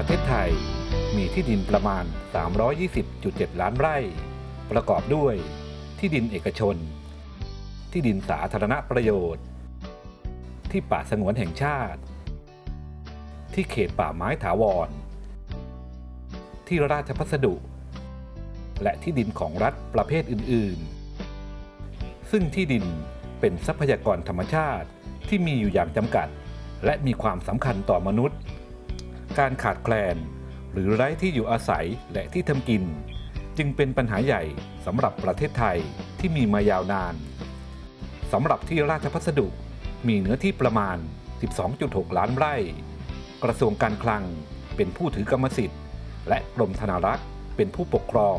ประเทศไทย มีที่ดินประมาณ 320.7 ล้านไร่ ประกอบด้วย ที่ดินเอกชน ที่ดินสาธารณประโยชน์ ที่ป่าสงวนแห่งชาติ ที่เขตป่าไม้ถาวร ที่ราชพัสดุ และที่ดินของรัฐประเภทอื่น ๆ ซึ่งที่ดินเป็นทรัพยากรธรรมชาติที่มีอยู่อย่างจำกัด และมีความสำคัญต่อมนุษย์ การขาดแคลน หรือไร้ที่อยู่อาศัยและที่ทำกิน จึงเป็นปัญหาใหญ่สำหรับประเทศไทยที่มีมายาวนานสำหรับที่ราชพัสดุมีเนื้อที่ประมาณ 12.6 ล้านไร่ กระทรวงการคลังเป็นผู้ถือกรรมสิทธิ์ และกรมธนารักษ์เป็นผู้ปกครอง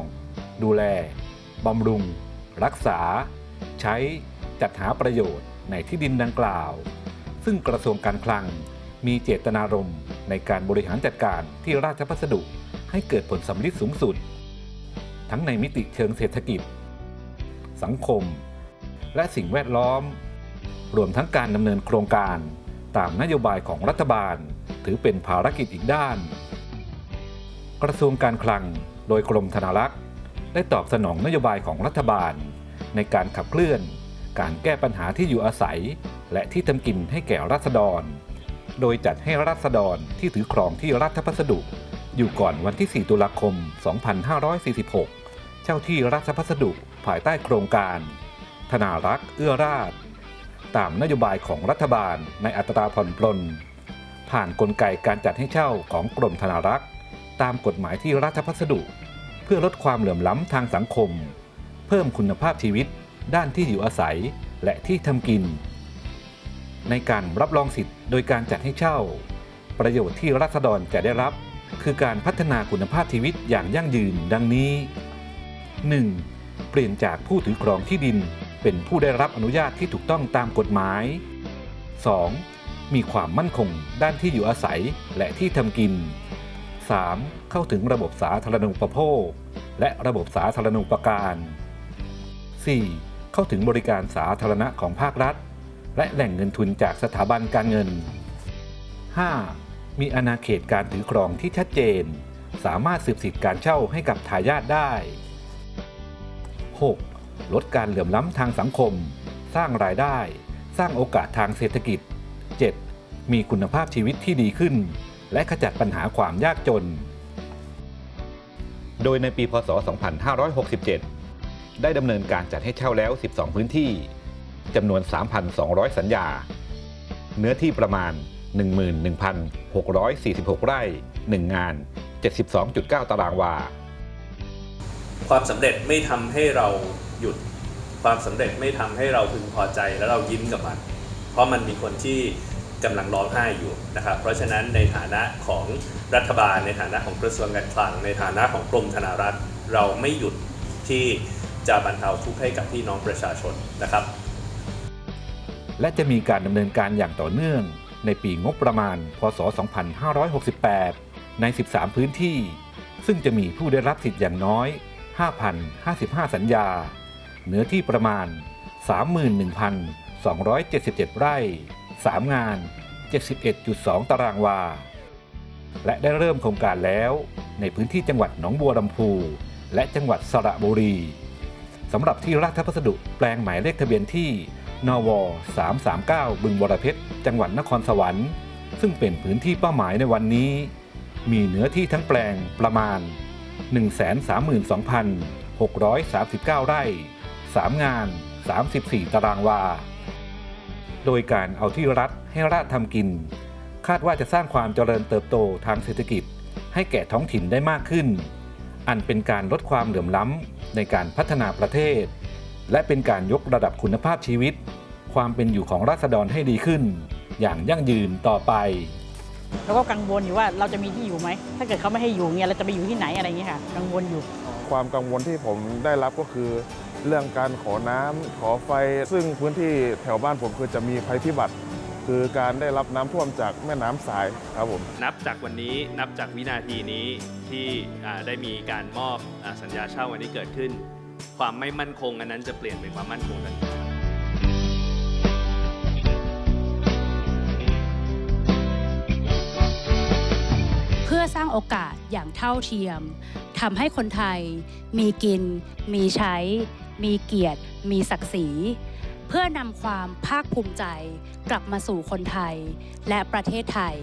ดูแลบำรุง รักษา ใช้จัดหาประโยชน์ในที่ดินดังกล่าว ซึ่งกระทรวงการคลังมีเจตนารมณ์ ในการบริหารจัดการที่ราชพัสดุให้เกิดผลสำลิดสูงสุด ทั้งในมิติเชิงเศรษฐกิจ สังคม และสิ่งแวดล้อม รวมทั้งการดำเนินโครงการตามนโยบายของรัฐบาล ถือเป็นภารกิจอีกด้าน กระทรวงการคลังโดยกรมธนารักษ์ได้ตอบสนองนโยบายของรัฐบาล ในการขับเคลื่อน การแก้ปัญหาที่อยู่อาศัย และที่ทำกินให้แก่รัษฎร โดยจัดให้รัษฎรที่ถือครองที่ราชพัสดุ อยู่ก่อนวันที่ 4 ตุลาคม 2546 เช่าที่ราชพัสดุภายใต้โครงการ ธนารักษ์เอื้อราชตามนโยบายของรัฐบาลในอัตราผ่อนปลน ผ่านนกลไกการจัดให้เช่าของกรมธนารักษ์ตามกฎหมายที่ราชพัสดุ เพื่อลดความเหลื่อมล้ำทางสังคม เพิ่มคุณภาพชีวิต ด้านที่อยู่อาศัยและที่ทำกิน ในการรับรองสิทธิ์โดยการจัดให้เช่า ประโยชน์ที่รัษฎรจะได้รับ คือการพัฒนาคุณภาพชีวิตอย่างยั่งยืนดังนี้ 1. เปลี่ยนจากผู้ถือครองที่ดิน เป็นผู้ได้รับอนุญาตที่ถูกต้องตามกฎหมาย 2. มีความมั่นคงด้านที่อยู่อาศัยและที่ทำกิน 3. เข้าถึงระบบสาธารณูปโภค และระบบสาธารณูปการ 4. เข้าถึงบริการสาธารณะของภาครัฐ และแหล่งเงินทุนจากสถาบันการเงิน 5. มีอาณาเขตการถือครองที่ชัดเจน สามารถสืบสิทธิ์การเช่าให้กับทายาทได้ 6. ลดการเหลื่อมล้ำทางสังคม สร้างรายได้ สร้างโอกาสทางเศรษฐกิจ 7. มีคุณภาพชีวิตที่ดีขึ้น และขจัดปัญหาความยากจน โดยในปีพศ 2567 ได้ดำเนินการจัดให้เช่าแล้ว 12 พื้นที่ จำนวน 3,200 สัญญา เนื้อที่ประมาณ 11,646 ไร่ 1 งาน 72.9 ตารางวา ความสำเร็จไม่ทำให้เราหยุด ความสำเร็จไม่ทำให้เราพึงพอใจแล้วเรายิ้มกับมัน เพราะมันมีคนที่กำลังร้องไห้อยู่นะครับ เพราะฉะนั้นในฐานะของรัฐบาล ในฐานะของกระทรวงการคลัง ในฐานะของกรมธนารักษ์เราไม่หยุดที่จะบรรเทาทุกข์ให้กับพี่น้องประชาชนนะครับ และจะมีการดำเนินการอย่างต่อเนื่อง ในปีงบประมาณ พศ 2568 ใน 13 พื้นที่ ซึ่งจะมีผู้ได้รับสิทธิ์อย่างน้อย 5,055 สัญญา เนื้อที่ประมาณ 31,277 ไร่ 3 งาน 71.2 ตารางวา และได้เริ่มโครงการแล้ว ในพื้นที่จังหวัดหนองบัวลำพู และจังหวัดสระบุรีสำหรับที่ราชพัสดุแปลงหมายเลขทะเบียนที่ นว 339 บึงบรเพชร จังหวัดนครสวรรค์ ซึ่งเป็นพื้นที่เป้าหมายในวันนี้ มีเนื้อที่ทั้งแปลงประมาณ 132,639 ไร่ 3 งาน 34 ตารางวา โดยการเอาที่รัฐให้รัฐทำกิน คาดว่าจะสร้างความเจริญเติบโตทางเศรษฐกิจ ให้แก่ท้องถิ่นได้มากขึ้น อันเป็นการลดความเหลื่อมล้ำในการพัฒนาประเทศ และเป็นการยกระดับคุณภาพชีวิต ความเป็นอยู่ของราษฎรให้ดีขึ้น อย่างยั่งยืนต่อไปแล้วก็กังวลอยู่ว่าเราจะมีที่อยู่ไหม ถ้าเกิดเขาไม่ให้อยู่เนี่ยเราจะไปอยู่ที่ไหนอะไรอย่างเงี้ยค่ะ กังวลอยู่ ความกังวลที่ผมได้รับก็คือ เรื่องการขอน้ำขอไฟ ซึ่งพื้นที่แถวบ้านผมคือจะมีภัยพิบัติ คือการได้รับน้ำท่วมจากแม่น้ำสายครับผม นับจากวันนี้นับจากวินาทีนี้ที่อ่าได้มีการมอบอาสัญญาเช่าวันนี้เกิดขึ้น ความไม่มั่นคงอันนั้นจะเปลี่ยนเป็นความมั่นคงทันทีเพื่อสร้างโอกาสอย่างเท่าเทียมทำให้คนไทย มีกิน มีใช้ มีเกียรติ มีศักดิ์ศรี เพื่อนำความภาคภูมิใจกลับมาสู่คนไทยและประเทศไทย